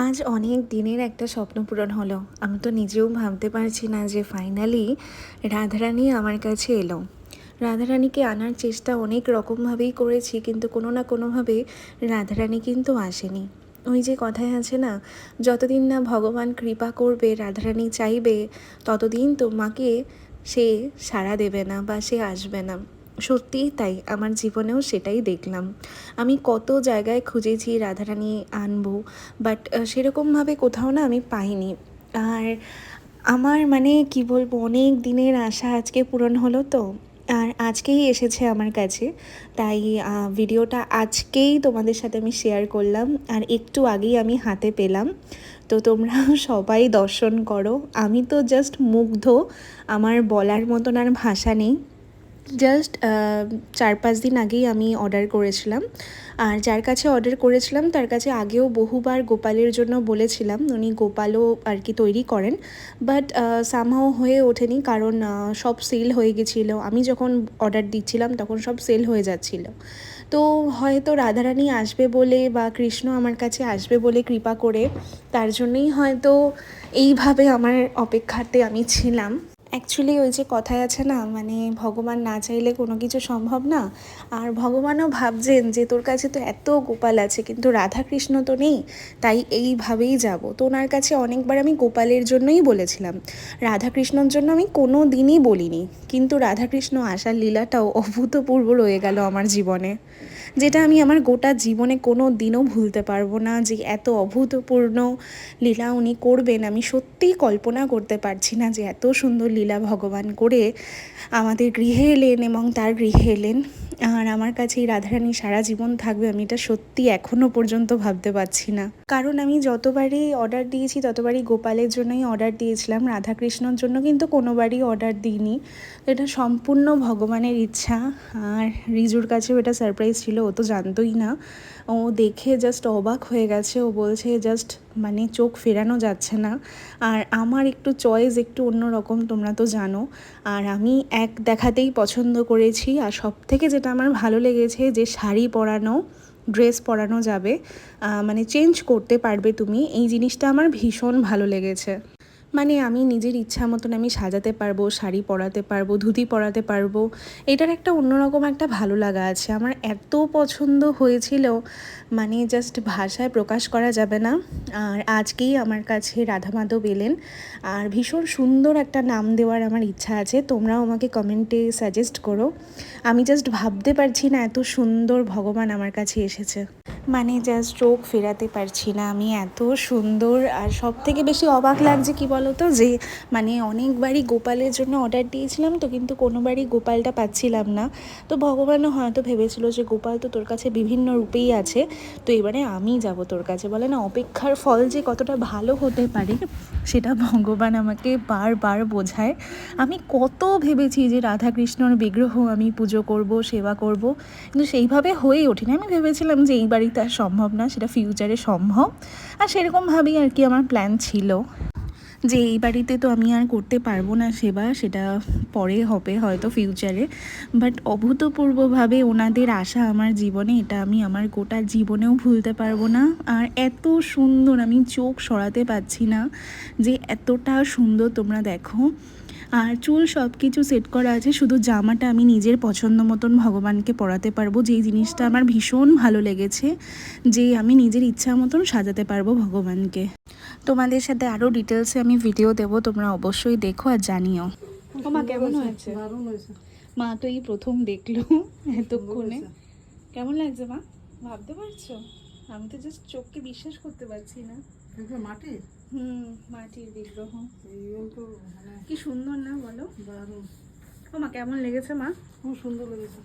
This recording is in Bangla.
আজ অনেক দিনের একটা স্বপ্ন পূরণ হলো। আমি তো নিজেও ভাবতে পারছি না যে ফাইনালি রাধারানী আমার কাছে এলো। রাধারানীকে আনার চেষ্টা অনেক রকমভাবেই করেছি, কিন্তু কোনো না কোনোভাবে রাধারানী কিন্তু আসেনি। ওই যে কথায় আছে না, যতদিন না ভগবান কৃপা করবে, রাধারানী চাইবে, ততদিন তোমাকে সে সাড়া দেবে না বা সে আসবে না। সত্যিই তাই আমার জীবনেও সেটাই দেখলাম। আমি কত জায়গায় খুঁজেছি রাধারানী আনব বাট সেরকমভাবে কোথাও না আমি পাইনি। আর আমার মানে কি বলব, অনেক দিনের আশা আজকে পূরণ হলো তো, আর আজকেই এসেছে আমার কাছে। তাই ভিডিওটা আজকেই তোমাদের সাথে আমি শেয়ার করলাম, আর একটু আগেই আমি হাতে পেলাম। তো তোমরা সবাই দর্শন করো। আমি তো জাস্ট মুগ্ধ, আমার বলার মতন আর ভাষা নেই। জাস্ট চার পাঁচ দিন আগেই আমি অর্ডার করেছিলাম। আর যার কাছে অর্ডার করেছিলাম, তার কাছে আগেও বহুবার গোপালের জন্য বলেছিলাম, উনি গোপালও আর কি তৈরি করেন। বাট সামহাও হয়ে ওঠেনি কারণ সব সেল হয়ে গেছিল। আমি যখন অর্ডার দিচ্ছিলাম, তখন সব সেল হয়ে যাচ্ছিল। তো হয়তো রাধারানী আসবে বলে বা কৃষ্ণ আমার কাছে আসবে বলে কৃপা করে, তার জন্যই হয়তো এইভাবে আমার অপেক্ষাতে আমি ছিলাম। অ্যাকচুয়ালি ওই যে কথায় আছে না মানে ভগবান না চাইলে কোনো কিছু সম্ভব না। আর ভগবানও ভাবছেন যে, তোর কাছে তো এত গোপাল আছে, কিন্তু রাধা কৃষ্ণ তো নেই, তাই এইভাবেই যাব। তো ওনার কাছে অনেকবার আমি গোপালের জন্যই বলেছিলাম। রাধা কৃষ্ণর জন্য আমি কোনো দিনই বলিনি, কিন্তু রাধা কৃষ্ণ আসার লীলাটাও অভূতপূর্ব রয়ে গেল আমার জীবনে, যেটা আমি আমার গোটা জীবনে কোনো দিনও ভুলতে পারব না, যে এত অভূতপূর্ণ লীলা উনি করবেন, আমি সত্যিই কল্পনা করতে পারছি না যে এত সুন্দর লীলা ভগবান করে আমাদের গৃহে এলেন এবং তার গৃহে এলেন। আর আমার কাছে এই রাধারানী সারা জীবন থাকবে, আমি এটা সত্যি এখনও পর্যন্ত ভাবতে পারছি না। কারণ আমি যতবারই অর্ডার দিয়েছি, ততবারই গোপালের জন্যই অর্ডার দিয়েছিলাম, রাধাকৃষ্ণর জন্য কিন্তু কোনোবারই অর্ডার দিইনি। এটা সম্পূর্ণ ভগবানের ইচ্ছা। আর রিজুর কাছেও এটা সারপ্রাইজ ছিল, ও তো জানতোই না। ও দেখে জাস্ট অবাক হয়ে গেছে, ও বলছে জাস্ট মানে চোখ ফেরানো যাচ্ছে না। আর আমার একটু চয়েস একটু অন্যরকম, তোমরা তো জানো। আর আমি এক দেখাতেই পছন্দ করেছি, আর সব থেকে যেটা আমার ভালো লেগেছে যে শাড়ি পরানো, ড্রেস পরানো যাবে। মানে চেঞ্জ করতে পারবে তুমি। এই জিনিসটা আমার ভীষণ ভালো লেগেছে। মানে আমি নিজের ইচ্ছা মতন আমি সাজাতে পারব, শাড়ি পরাতে পারব, ধুতি পরাতে পারব। এটার একটা অন্যরকম একটা ভালো লাগা আছে। আমার এত পছন্দ হয়েছিল মানে জাস্ট ভাষায় প্রকাশ করা যাবে না। আর আজকেই আমার কাছে রাধা মাধব এলেন। আর ভীষণ সুন্দর একটা নাম দেওয়ার আমার ইচ্ছা আছে। তোমরাও আমাকে কমেন্টে সাজেস্ট করো। আমি জাস্ট ভাবতে পারছি না এত সুন্দর ভগবান আমার কাছে এসেছে। মানে জাস্ট চোখ ফেরাতে পারছি না আমি। এত সুন্দর আর সব থেকে বেশি অবাক লাগছে কি বলো তো যে মানে অনেকবারই গোপালের জন্য অর্ডার দিয়েছিলাম তো কিন্তু কোনোবারই গোপালটা পাচ্ছিলাম না। তো ভগবানও হয়তো ভেবেছিল যে গোপাল তো তোর কাছে বিভিন্ন রূপেই আছে। তো এবারে আমি যাব তোর কাছে। বলে না, অপেক্ষার ফল যে কতটা ভালো হতে পারে সেটা ভগবান আমাকে বারবার বোঝায়। আমি কত ভেবেছি যে রাধাকৃষ্ণর বিগ্রহ আমি পুজো করব, সেবা করব, কিন্তু সেইভাবে হয়েই ওঠেনি। আমি ভেবেছিলাম যে এই বাড়িতে আর সম্ভব না, সেটা ফিউচারে সম্ভব। আর সেরকমভাবেই আর কি আমার প্ল্যান ছিল। যে এই বাড়িতে তো আমি আর করতে পারব না সেবা, সেটা পরে হবে হয়তো ফিউচারে বাট অভূতপূর্বভাবে ওনাদের আশা আমার জীবনে, এটা আমি আমার গোটা জীবনেও ভুলতে পারব না। আর এত সুন্দর আমি চোখ সরাতে পারছি না যে এতটা সুন্দর তোমরা দেখো। আর চুল সব কিছু সেট করা আছে শুধু জামাটা আমি নিজের পছন্দ মতন ভগবানকে পরাতে পারব যেই জিনিসটা আমার ভীষণ ভালো লেগেছে যে আমি নিজের ইচ্ছা মতন সাজাতে পারব ভগবানকে। তোমাদের সাথে আরও ডিটেলসে আমি ভিডিও দেবো তোমরা অবশ্যই দেখো আর জানিও। মা কেমন হয়েছে? মা তো এই প্রথম দেখল এতক্ষণে। কেমন লাগছে মা? ভাবতে পারছ? আমি তো জাস্ট চোখকে বিশ্বাস করতে পারছি না। এগুলো মাটির? হুম মাটির বিগ্রহ। এইগুলো তো মানে কি সুন্দর না বলো? দারুণ। ও মা কেমন লেগেছে মা? খুব সুন্দর লেগেছে।